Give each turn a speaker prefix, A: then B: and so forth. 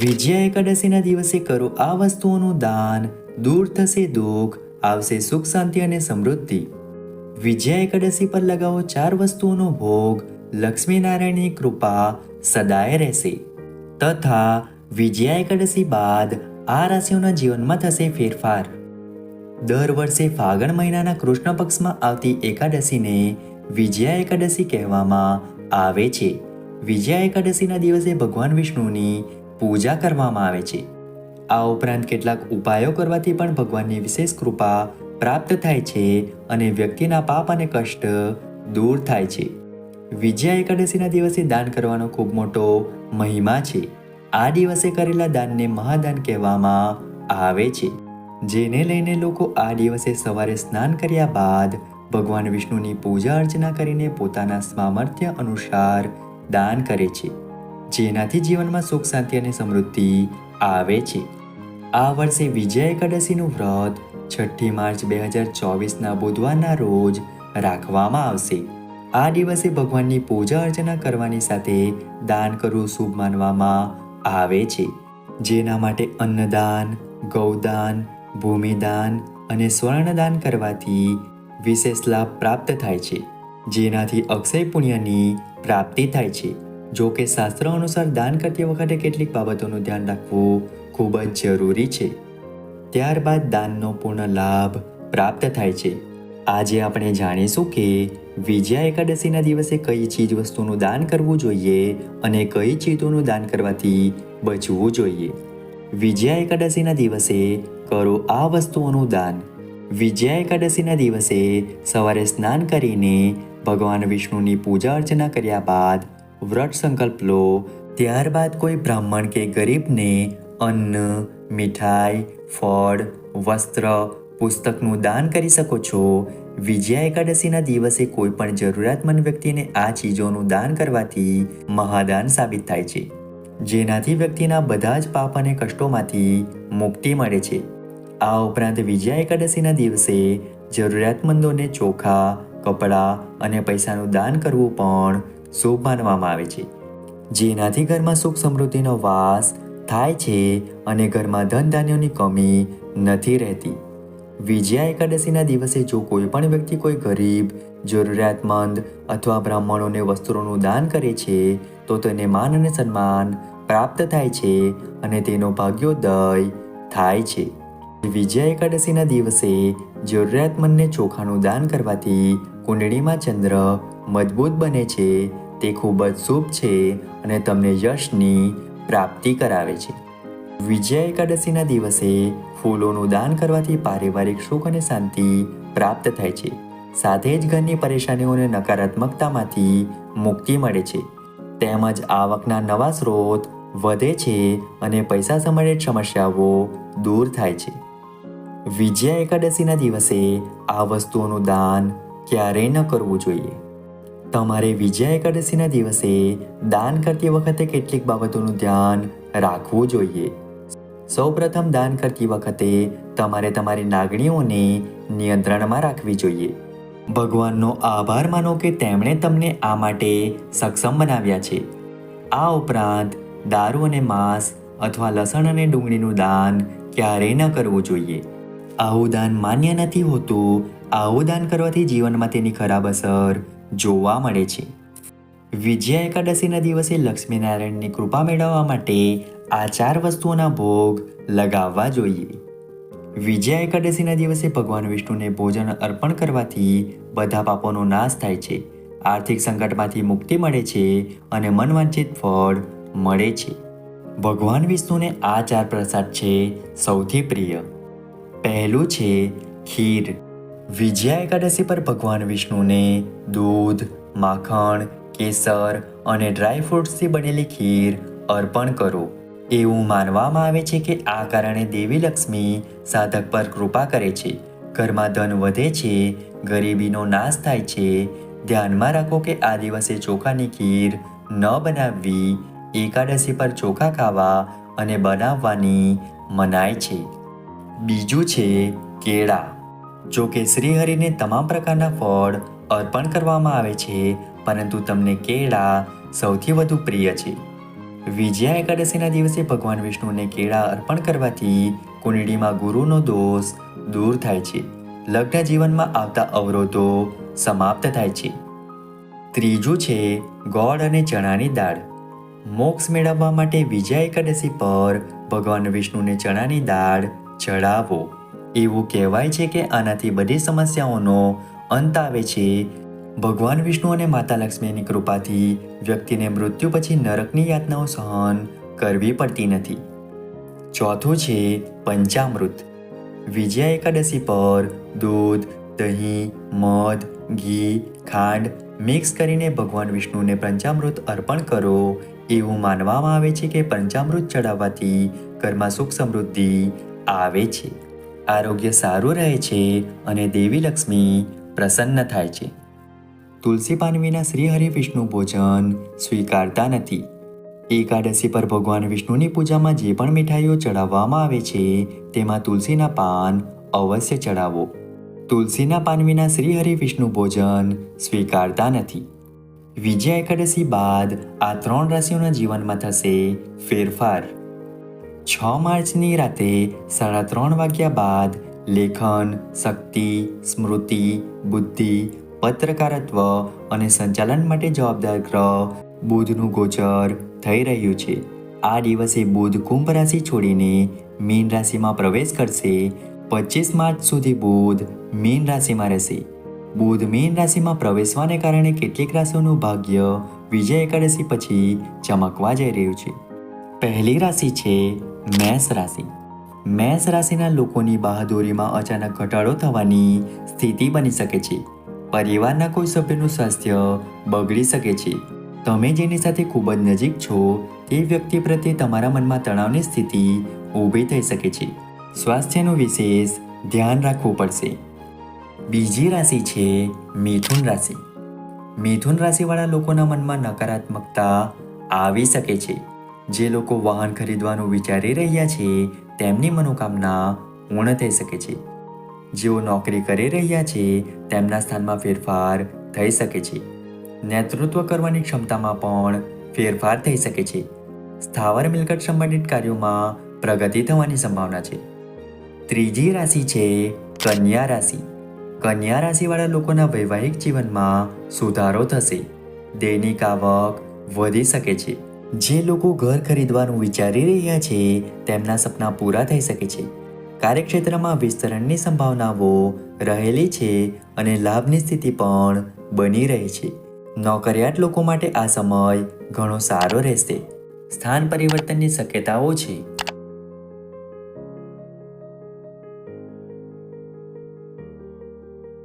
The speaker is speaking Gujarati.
A: વિજયા એકાદશીના દિવસે કરો આ વસ્તુઓનું દાન. દૂર થશે દુઃખ, આવશે સુખ, શાંતિ અને સમૃદ્ધિ. વિજયા એકાદશી પર લગાવો ચાર વસ્તુઓનો ભોગ. લક્ષ્મીનારાયણની કૃપા સદાય રહેશે. તથા વિજયા એકાદશી બાદ આ રાશિઓના જીવનમાં થશે ફેરફાર. દર વર્ષે ફાગણ મહિનાના કૃષ્ણ પક્ષમાં આવતી એકાદશીને વિજયા એકાદશી કહેવામાં આવે છે. વિજયા એકાદશીના દિવસે ભગવાન વિષ્ણુની પૂજા કરવામાં આવે છે. આ ઉપરાંત કેટલાક ઉપાયો કરવાથી પણ ભગવાનની વિશેષ કૃપા પ્રાપ્ત થાય છે અને વ્યક્તિના પાપ અને કષ્ટ દૂર થાય છે. વિજયા એકાદશીના દિવસે દાન કરવાનો ખૂબ મોટો મહિમા છે. આ દિવસે કરેલા દાનને મહાદાન કહેવામાં આવે છે. જેને લઈને લોકો આ દિવસે સવારે સ્નાન કર્યા બાદ ભગવાન વિષ્ણુની પૂજા અર્ચના કરીને પોતાના સામર્થ્ય અનુસાર દાન કરે છે. જેનાથી જીવનમાં સુખ, શાંતિ અને સમૃદ્ધિ આવે છે. આ વર્ષે વિજય એકાદશીનું વ્રત છઠ્ઠી માર્ચ બે હજાર ચોવીસના બુધવારના રોજ રાખવામાં આવશે. આ દિવસે ભગવાનની પૂજા અર્ચના કરવાની સાથે દાન કરવું શુભ માનવામાં આવે છે. જેના માટે અન્નદાન, ગૌદાન, ભૂમિદાન અને સ્વર્ણદાન કરવાથી વિશેષ લાભ પ્રાપ્ત થાય છે. જેનાથી અક્ષય પુણ્યની પ્રાપ્તિ થાય છે. જો કે શાસ્ત્ર અનુસાર દાન કરતી વખતે કેટલીક બાબતોનું ધ્યાન રાખવું ખૂબ જ જરૂરી છે. ત્યારબાદ દાનનો પૂર્ણ લાભ પ્રાપ્ત થાય છે. આજે આપણે જાણીશું કે વિજયા એકાદશીના દિવસે કઈ ચીજ વસ્તુનું દાન કરવું જોઈએ અને કઈ ચીજોનું દાન કરવાથી બચવું જોઈએ. વિજયા એકાદશીના દિવસે કરો આ વસ્તુઓનું દાન. વિજયા એકાદશીના દિવસે સવારે સ્નાન કરીને ભગવાન વિષ્ણુની પૂજા અર્ચના કર્યા બાદ વ્રત સંકલ્પ લો. ત્યારબાદ કોઈ બ્રાહ્મણ કે ગરીબને અન્ન, મીઠાઈ, ફળ, વસ્ત્ર, પુસ્તકનું દાન કરી શકો છો. વિજયા એકાદશીના દિવસે કોઈ પણ જરૂરિયાતમંદ વ્યક્તિને આ ચીજોનું દાન કરવાથી મહાદાન સાબિત થાય છે. જેનાથી વ્યક્તિના બધા જ પાપ અને કષ્ટોમાંથી મુક્તિ મળે છે. આ ઉપરાંત વિજયા એકાદશીના દિવસે જરૂરિયાતમંદોને ચોખા, કપડાં અને પૈસાનું દાન કરવું પણ શુભ માનવામાં આવે છે. જેનાથી ઘરમાં સુખ સમૃદ્ધિનો વાસ થાય છે અને ઘરમાં ધન ધાન્યોની કમી નથી રહેતી. વિજયા એકાદશીના દિવસે જો કોઈ પણ વ્યક્તિ કોઈ ગરીબ, જરૂરિયાતમંદ અથવા બ્રાહ્મણોને વસ્ત્રોનું દાન કરે છે, તો તેને માન અને સન્માન પ્રાપ્ત થાય છે અને તેનો ભાગ્યોદય થાય છે. વિજયા એકાદશીના દિવસે જરૂરિયાતમંદને ચોખાનું દાન કરવાથી કુંડળીમાં ચંદ્ર મજબૂત બને છે તે ખૂબ જ શુભ છે અને તમને યશની પ્રાપ્તિ કરાવે છે. વિજયા એકાદશીના દિવસે ફૂલોનું દાન કરવાથી પારિવારિક સુખ અને શાંતિ પ્રાપ્ત થાય છે. સાથે જ ઘરની પરેશાનીઓને નકારાત્મકતામાંથી મુક્તિ મળે છે. તેમજ આવકના નવા સ્ત્રોત વધે છે અને પૈસા સંબંધિત સમસ્યાઓ દૂર થાય છે. વિજયા એકાદશીના દિવસે આ વસ્તુઓનું દાન ક્યારેય ન કરવું જોઈએ. તમારે વિજયા એકાદશીના દિવસે દાન કરતી વખતે કેટલીક બાબતોનું ધ્યાન રાખવું જોઈએ. સૌપ્રથમ દાન કરતી વખતે તમારે તમારી લાગણીઓને નિયંત્રણમાં રાખવી જોઈએ. ભગવાનનો આભાર માનો કે તેમણે તમને આ માટે સક્ષમ બનાવ્યા છે. આ ઉપરાંત દારૂ અને માંસ અથવા લસણ અને ડુંગળીનું દાન ક્યારેય ન કરવું જોઈએ. આવું દાન માન્ય નથી હોતું. આવું દાન કરવાથી જીવનમાં તેની ખરાબ અસર જોવા મળે છે. વિજયા એકાદશીના દિવસે લક્ષ્મીનારાયણની કૃપા મેળવવા માટે આ ચાર વસ્તુઓના ભોગ લગાવવા જોઈએ. વિજયા એકાદશીના દિવસે ભગવાન વિષ્ણુને ભોજન અર્પણ કરવાથી બધા પાપોનો નાશ થાય છે. આર્થિક સંકટમાંથી મુક્તિ મળે છે અને મનવાંછિત ફળ મળે છે. ભગવાન વિષ્ણુને આ ચાર પ્રસાદ છે સૌથી પ્રિય. પહેલું છે ખીર. વિજયા એકાદશી પર ભગવાન વિષ્ણુને દૂધ, માખણ, કેસર અને ડ્રાય ફ્રૂટ્સથી બનેલી ખીર અર્પણ કરો. એવું માનવામાં આવે છે કે આ કારણે દેવી લક્ષ્મી સાધક પર કૃપા કરે છે. ઘરમાં ધન વધે છે, ગરીબીનો નાશ થાય છે. ધ્યાનમાં રાખો કે આ દિવસે ચોખાની ખીર ન બનાવવી, એકાદશી પર ચોખા ખાવા અને બનાવવાની મનાય છે. બીજું છે, કેળા. જો કે શ્રીહરિને તમામ પ્રકારના ફળ અર્પણ કરવામાં આવે છે, પરંતુ તમને કેળા સૌથી વધુ પ્રિય છે. વિજયા એકાદશીના દિવસે ભગવાન વિષ્ણુને કેળા અર્પણ કરવાથી કુંડળીમાં ગુરુનો દોષ દૂર થાય છે. લગ્ન જીવનમાં આવતા અવરોધો સમાપ્ત થાય છે. ત્રીજું છે ગોળ અને ચણાની દાળ. મોક્ષ મેળવવા માટે વિજયા એકાદશી પર ભગવાન વિષ્ણુને ચણાની દાળ ચડાવો. એવું કહેવાય છે કે આનાથી બધી સમસ્યાઓનો અંત આવે છે. ભગવાન વિષ્ણુ અને માતા લક્ષ્મીની કૃપાથી વ્યક્તિને મૃત્યુ પછી નરકની યાતનાઓ સહન કરવી પડતી નથી. ચોથું છે પંચામૃત. વિજયા એકાદશી પર દૂધ, દહીં, મધ, ઘી, ખાંડ મિક્સ કરીને ભગવાન વિષ્ણુને પંચામૃત અર્પણ કરો. એવું માનવામાં આવે છે કે પંચામૃત ચડાવવાથી ઘરમાં સુખ સમૃદ્ધિ આવે છે. આરોગ્ય સારું રહે છે અને દેવી લક્ષ્મી પ્રસન્ન થાય છે. તુલસી પાન વિના શ્રી હરિ વિષ્ણુ ભોજન સ્વીકારતા નથી. એકાદશી પર ભગવાન વિષ્ણુની પૂજામાં જે પણ મીઠાઈઓ ચડાવવામાં આવે છે, તેમાં તુલસીના પાન અવશ્ય ચડાવો તુલસીના પાન વિના શ્રી હરિ વિષ્ણુ ભોજન સ્વીકારતા નથી. વિજયા એકાદશી બાદ આ ત્રણ રાશિઓના જીવનમાં થશે ફેરફાર. છ માર્ચની રાતે સાડા ત્રણ વાગ્યા બાદ લેખન, શક્તિ, સ્મૃતિ, બુદ્ધિ, પત્રકારત્વ અને સંચાલન માટે જવાબદાર ગ્રહ બુધનું ગોચર થઈ રહ્યું છે. આ દિવસે બુધ કુંભ રાશિ છોડીને મીન રાશિમાં પ્રવેશ કરશે. પચીસ માર્ચ સુધી બુધ મીન રાશિમાં રહેશે. બુધ મીન રાશિમાં પ્રવેશવાને કારણે કેટલીક રાશિઓનું ભાગ્ય વિજય એકાદશી પછી ચમકવા જઈ રહ્યું છે. પહેલી રાશિ છે મેષ રાશિ. મેષ રાશિના લોકોની બહાદુરીમાં અચાનક ઘટાડો થવાની સ્થિતિ બની શકે છે. પરિવારના કોઈ સભ્યનું સ્વાસ્થ્ય બગડી શકે છે. તમે જેની સાથે ખૂબ જ નજીક છો, તે વ્યક્તિ પ્રત્યે તમારા મનમાં તણાવની સ્થિતિ ઊભી થઈ શકે છે. સ્વાસ્થ્યનું વિશેષ ધ્યાન રાખવું પડશે. બીજી રાશિ છે મિથુન રાશિ. મિથુન રાશિવાળા લોકોના મનમાં નકારાત્મકતા આવી શકે છે. જે લોકો વાહન ખરીદવાનું વિચારી રહ્યા છે, તેમની મનોકામના પૂર્ણ થઈ શકે છે. જેઓ નોકરી કરી રહ્યા છે, તેમના સ્થાનમાં ફેરફાર થઈ શકે છે. નેતૃત્વ કરવાની ક્ષમતામાં પણ ફેરફાર થઈ શકે છે. સ્થાવર મિલકત સંબંધિત કાર્યોમાં પ્રગતિ થવાની સંભાવના છે. ત્રીજી રાશિ છે કન્યા રાશિ. કન્યા રાશિવાળા લોકોના વૈવાહિક જીવનમાં સુધારો થશે. દૈનિક આવક વધી શકે છે. જે લોકો ઘર ખરીદવાનું વિચારી રહ્યા છે, તેમના સપના પૂરા થઈ શકે છે. કાર્યક્ષેત્રમાં વિસ્તરણની સંભાવનાઓ રહેલી છે અને લાભની સ્થિતિ પણ બની રહી છે. નોકરિયાત લોકો માટે આ સમય ઘણો સારો રહેશે. સ્થાન પરિવર્તનની શક્યતાઓ છે.